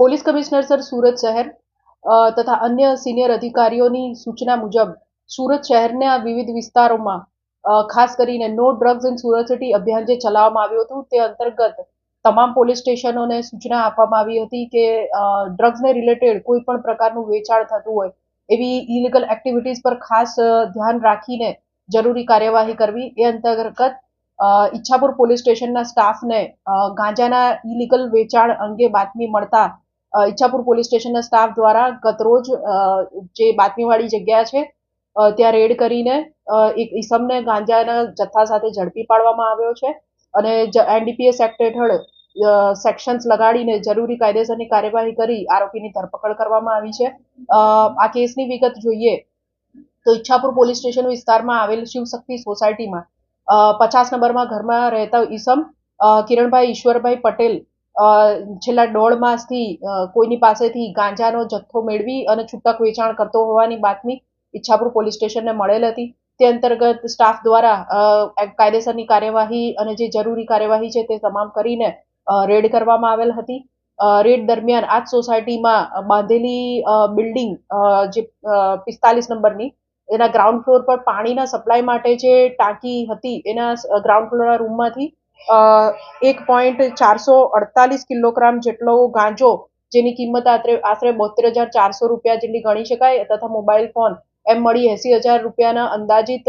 Police commissioner sir Surat શહેર તથા અન્ય સિનિયર અધિકારીઓની સૂચના મુજબ સુરત શહેરના વિવિધ વિસ્તારોમાં ખાસ કરીને no drugs in Surat city અભિયાન જે ચલાવવામાં આવ્યું હતું તે અંતર્ગત તમામ પોલીસ સ્ટેશનોને સૂચના આપવામાં આવી હતી કે ડ્રગ્સને રિલેટેડ કોઈ પણ પ્રકારનું વેચાણ થતું હોય એવી ઇલીગલ એક્ટિવિટીઝ પર ખાસ ધ્યાન રાખીને જરૂરી કાર્યવાહી કરવી. એ અંતર્ગત ઈચ્છાપુર પોલીસ સ્ટેશનના સ્ટાફને ગાંજાના ઇલીગલ વેચાણ અંગે બાતમી મળતા ઈચ્છાપુર પોલીસ સ્ટેશનના સ્ટાફ દ્વારા ગતરોજ જે બાતમીવાળી જગ્યા છે ત્યાં રેડ કરીને એક ઈસમને ગાંજાના જથ્થા સાથે ઝડપી પાડવામાં આવ્યો છે અને એનડીપીએસ એક્ટ હેઠળ સેક્શન્સ લગાડીને જરૂરી કાયદેસરની કાર્યવાહી કરી આરોપીની ધરપકડ કરવામાં આવી છે. આ કેસની વિગત જોઈએ તો ઈચ્છાપુર પોલીસ સ્ટેશન વિસ્તારમાં આવેલ શિવશક્તિ સોસાયટીમાં પચાસ નંબરમાં ઘરમાં રહેતા ઈસમ કિરણભાઈ ઈશ્વરભાઈ પટેલ છેલ્લા દોઢ માસથી કોઈની પાસેથી ગાંજાનો જથ્થો મેળવી અને છૂટક વેચાણ કરતો હોવાની બાતમી ઈચ્છાપુર પોલીસ સ્ટેશનને મળેલ હતી. તે અંતર્ગત સ્ટાફ દ્વારા કાયદેસરની કાર્યવાહી અને જે જરૂરી કાર્યવાહી છે તે તમામ કરીને રેડ કરવામાં આવેલ હતી. રેડ દરમિયાન આ જ સોસાયટીમાં બાંધેલી બિલ્ડિંગ જે પિસ્તાલીસ નંબરની, એના ગ્રાઉન્ડ ફ્લોર પર પાણીના સપ્લાય માટે જે ટાંકી હતી, એના ગ્રાઉન્ડ ફ્લોરના રૂમમાંથી એક પોઈન્ટ ચારસો અડતાલીસ કિલોગ્રામ જેટલો ગાંજો, જેની કિંમત આશરે આશરે બોતેર હજાર ચારસો રૂપિયા જેટલી ગણી શકાય, તથા મોબાઈલ ફોન એમ મળી એસી હજાર રૂપિયાના અંદાજિત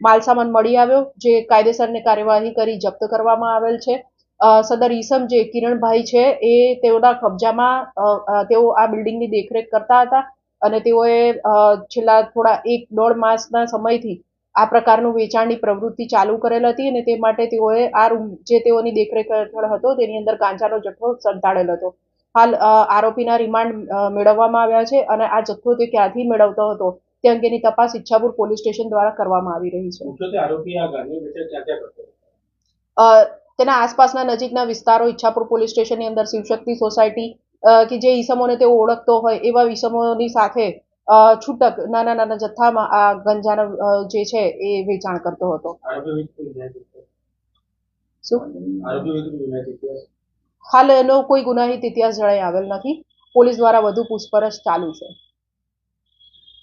માલસામાન મળી આવ્યો, જે કાયદેસરની કાર્યવાહી કરી જપ્ત કરવામાં આવેલ છે. સદર ઈસમ જે કિરણભાઈ છે, એ તેઓના કબજામાં તેઓ આ બિલ્ડિંગની દેખરેખ કરતા હતા અને તેઓએ છેલ્લા થોડા એક દોઢ માસના સમયથી આ પ્રકારનું વેચાણની પ્રવૃત્તિ ચાલુ કરેલ હતી અને તે માટે તેઓએ આ રૂમ જે તેઓની દેખરેખ હેઠળ હતો તેની અંદર ગાંજાનો જથ્થો સંતાડેલ હતો. હાલ આરોપીના રિમાન્ડ મેળવવામાં આવ્યા છે અને આ જથ્થો તે ક્યાંથી મેળવતો હતો તે અંગેની તપાસ ઈચ્છાપુર પોલીસ સ્ટેશન દ્વારા કરવામાં આવી રહી છે. તેના આસપાસના નજીકના વિસ્તારો ઈચ્છાપુર પોલીસ સ્ટેશનની અંદર શિવશક્તિ સોસાયટી કે જે ઈસમોને તેઓ ઓળખતો હોય એવા ઈસમોની સાથે છૂટક નાના નાના જથ્થામાં આ ગંજાનો જે છે એ વેચાણ કરતો હતો? હાલ એનો કોઈ ગુનાહિત ઇતિહાસ જણાઈ આવેલ નથી. પોલીસ દ્વારા વધુ પૂછપરછ ચાલુ છે.